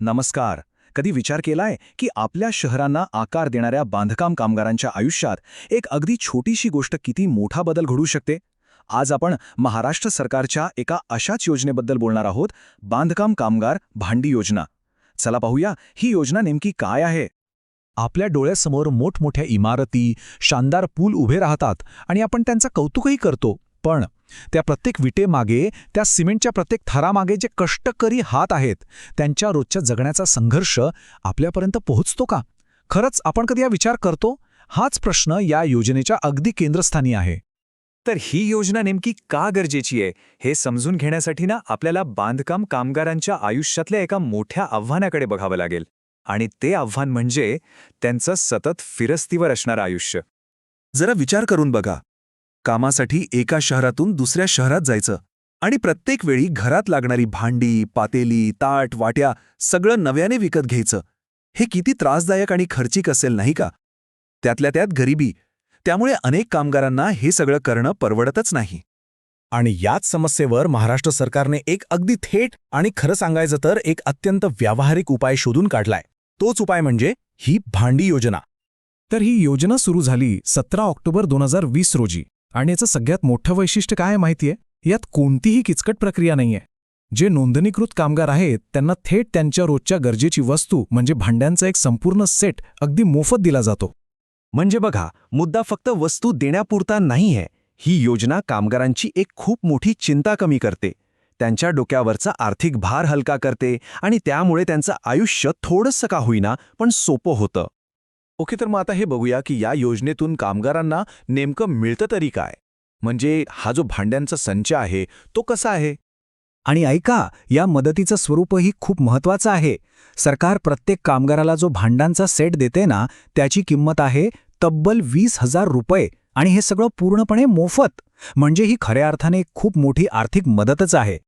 नमस्कार. कधी विचार केलाय की आपल्या शहरांना आकार देणाऱ्या बांधकाम कामगारांच्या आयुष्यात एक अगदी छोटीशी गोष्ट किती मोठा बदल घडू शकते? आज आपण महाराष्ट्र सरकारच्या एका अशाच योजनेबद्दल बोलणार आहोत बांधकाम कामगार भांडी योजना. चला पाहूया ही योजना नेमकी काय आहे? आपल्या डोळ्यासमोर मोठमोठ्या इमारती शानदार पूल उभे राहतात आणि आपण त्यांचं कौतुकही करतो. पण त्या प्रत्येक विटेमागे त्या सिमेंटच्या प्रत्येक थरामागे जे कष्टकरी हात आहेत त्यांच्या रोजच्या जगण्याचा संघर्ष आपल्यापर्यंत पोहोचतो का? खरंच आपण कधी हा विचार करतो? हाच प्रश्न या योजनेच्या अगदी केंद्रस्थानी आहे. तर ही योजना नेमकी का गरजेची आहे हे समजून घेण्यासाठी ना आपल्याला बांधकाम कामगारांच्या आयुष्यातल्या एका मोठ्या आव्हानाकडे बघावं लागेल. आणि ते आव्हान म्हणजे त्यांचं सतत फिरस्तीवर असणारं आयुष्य. जरा विचार करून बघा. कामासाठी एका शहरातून दुसऱ्या शहरात जायचं. आणि प्रत्येक वेळी घरात लागणारी भांडी पातेली ताट वाट्या सगळं नव्याने विकत घ्यायचं. हे किती त्रासदायक आणि खर्चिक असेल नाही का? त्यातल्या त्यात गरिबी. त्यामुळे अनेक कामगारांना हे सगळं करणं परवडतच नाही. आणि याच समस्येवर महाराष्ट्र सरकारने एक अगदी थेट आणि खरं सांगायचं तर एक अत्यंत व्यावहारिक उपाय शोधून काढलाय. तोच उपाय म्हणजे ही भांडी योजना. तर ही योजना सुरू झाली सतरा ऑक्टोबर दोन हजार वीस रोजी. आणि याचं सगळ्यात मोठं वैशिष्ट्य काय माहितीये? यात कोणतीही किचकट प्रक्रिया नाहीये. जे नोंदणीकृत कामगार आहेत त्यांना थेट त्यांच्या रोजच्या गरजेची वस्तू म्हणजे भांड्यांचा एक संपूर्ण सेट अगदी मोफत दिला जातो. म्हणजे बघा मुद्दा फक्त वस्तू देण्यापुरता नाहीये. ही योजना कामगारांची एक खूप मोठी चिंता कमी करते. त्यांच्या डोक्यावरचा आर्थिक भार हलका करते आणि त्यामुळे त्यांचं आयुष्य थोडंसं का होईना पण सोपं होतं. ओके तर मग आता हे बघूया की या योजनेतून कामगारांना नेमकं मिळतं तरी काय? म्हणजे हा जो भांड्यांचा संच आहे तो कसा आहे? आणि ऐका या मदतीचं स्वरूपही खूप महत्वाचं आहे. सरकार प्रत्येक कामगाराला जो भांडांचा सेट देते ना त्याची किंमत आहे तब्बल वीस हजार रुपये. आणि हे सगळं पूर्णपणे मोफत. म्हणजे ही खऱ्या अर्थाने खूप मोठी आर्थिक मदतच आहे.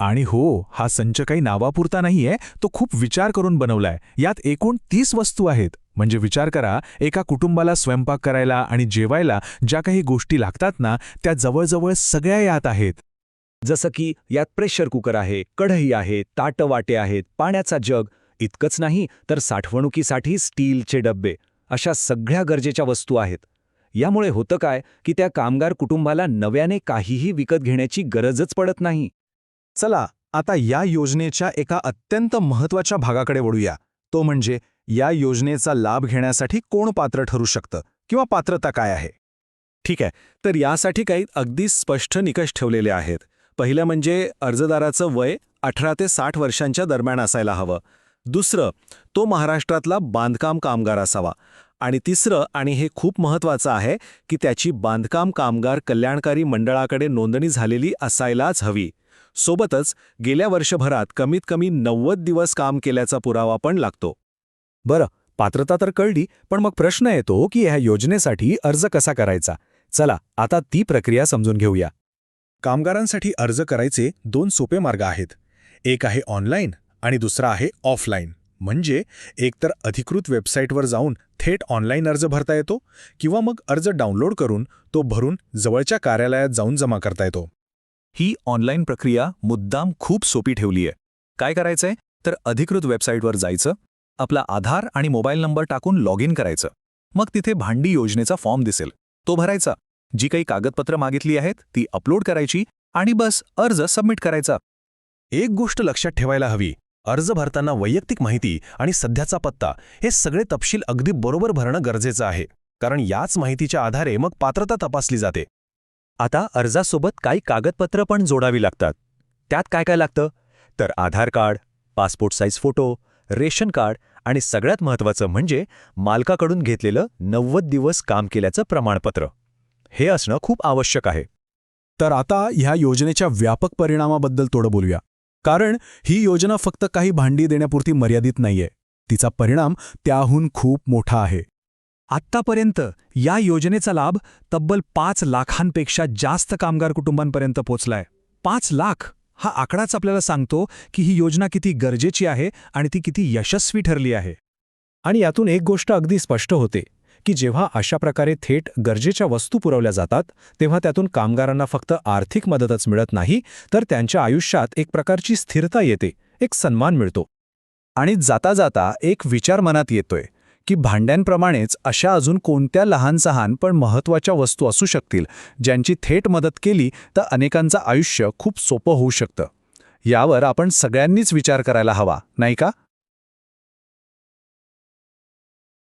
आणि हो हा संच काही नावापुरता नाहीये तो खूप विचार करून बनवलाय. यात एकूण तीस वस्तू आहेत. म्हणजे विचार करा एका कुटुंबाला स्वयंपाक करायला आणि जेवायला ज्या काही गोष्टी लागतात ना त्या जवळजवळ सगळ्या यात आहेत. जसं की यात प्रेशर कुकर आहे कढई आहे ताटं वाटे आहेत पाण्याचा जग इतकंच नाही तर साठवणुकीसाठी स्टीलचे डब्बे अशा सगळ्या गरजेच्या वस्तू आहेत. यामुळे होतं काय की त्या कामगार कुटुंबाला नव्याने काहीही विकत घेण्याची गरजच पडत नाही. चला आता या योजनेच्या एका अत्यंत महत्त्वाच्या भागाकडे वळूया. तो म्हणजे या योजनेचा लाभ घेण्यासाठी कोण पात्र ठरू शकतं? किंवा पात्रता काय आहे? ठीक आहे. तर यासाठी काही अगदी स्पष्ट निकष ठेवलेले आहेत. पहिलं म्हणजे अर्जदाराचं वय अठरा ते साठ वर्षांच्या दरम्यान असायला हवं. दुसरं तो महाराष्ट्रातला बांधकाम कामगार असावा. आणि तिसरं आणि हे खूप महत्त्वाचं आहे की त्याची बांधकाम कामगार कल्याणकारी मंडळाकडे नोंदणी झालेली असायलाच हवी. सोबतच गेल्या वर्षभरात कमीत कमी नव्वद दिवस काम केल्याचा पुरावा पण लागतो. बरं पात्रता तर कळली पण मग प्रश्न येतो की ह्या योजनेसाठी अर्ज कसा करायचा? चला आता ती प्रक्रिया समजून घेऊया. कामगारांसाठी अर्ज करायचे दोन सोपे मार्ग आहेत. एक आहे ऑनलाईन आणि दुसरा आहे ऑफलाईन. म्हणजे एकतर अधिकृत वेबसाईटवर जाऊन थेट ऑनलाईन अर्ज भरता येतो किंवा मग अर्ज डाउनलोड करून तो भरून जवळच्या कार्यालयात जाऊन जमा करता येतो. ही ऑनलाईन प्रक्रिया मुद्दाम खूप सोपी ठेवली आहे काय करायचंय? तर अधिकृत वेबसाईटवर जायचं आपला आधार आणि मोबाईल नंबर टाकून लॉग इन करायचं. मग तिथे भांडी योजनेचा फॉर्म दिसेल. तो भरायचा. जी काही कागदपत्र मागितली आहेत ती अपलोड करायची आणि बस अर्ज सबमिट करायचा. एक गोष्ट लक्षात ठेवायला हवी. अर्ज भरताना वैयक्तिक माहिती आणि सध्याचा पत्ता हे सगळे तपशील अगदी बरोबर भरणं गरजेचं आहे. कारण याच माहितीच्या आधारे मग पात्रता तपासली जाते. आता अर्जासोबत काही कागदपत्र पण जोडावी लागतात. त्यात काय काय लागतं? तर Aadhaar card passport size photo ration card आणि सगळ्यात महत्त्वाचं म्हणजे मालकाकडून घेतलेलं नव्वद दिवस काम केल्याचं प्रमाणपत्र. हे असणं खूप आवश्यक आहे. तर आता ह्या योजनेच्या व्यापक परिणामाबद्दल थोडं बोलूया. कारण ही योजना फक्त काही भांडी देण्यापुरती मर्यादित नाहीये. तिचा परिणाम त्याहून खूप मोठा आहे. आत्तापर्यंत या योजनेचा लाभ तब्बल पाच लाखांपेक्षा जास्त कामगार कुटुंबांपर्यंत पोचलाय. पाच लाख! हा आकडाच आपल्याला सांगतो की ही योजना किती गरजेची आहे आणि ती किती यशस्वी ठरली आहे. आणि यातून एक गोष्ट अगदी स्पष्ट होते की जेव्हा अशा प्रकारे थेट गरजेच्या वस्तू पुरवल्या जातात तेव्हा त्यातून कामगारांना फक्त आर्थिक मदतच मिळत नाही तर त्यांच्या आयुष्यात एक प्रकारची स्थिरता येते एक सन्मान मिळतो. आणि जाता जाता एक विचार मनात येतोय की भांड्यांप्रमाणेच अशा अजून कोणत्या लहान सहान पण महत्त्वाच्या वस्तू असू शकतील ज्यांची थेट मदत केली तर अनेकांचं आयुष्य खूप सोपं होऊ शकतं. यावर आपण सगळ्यांनीच विचार करायला हवा नाही का?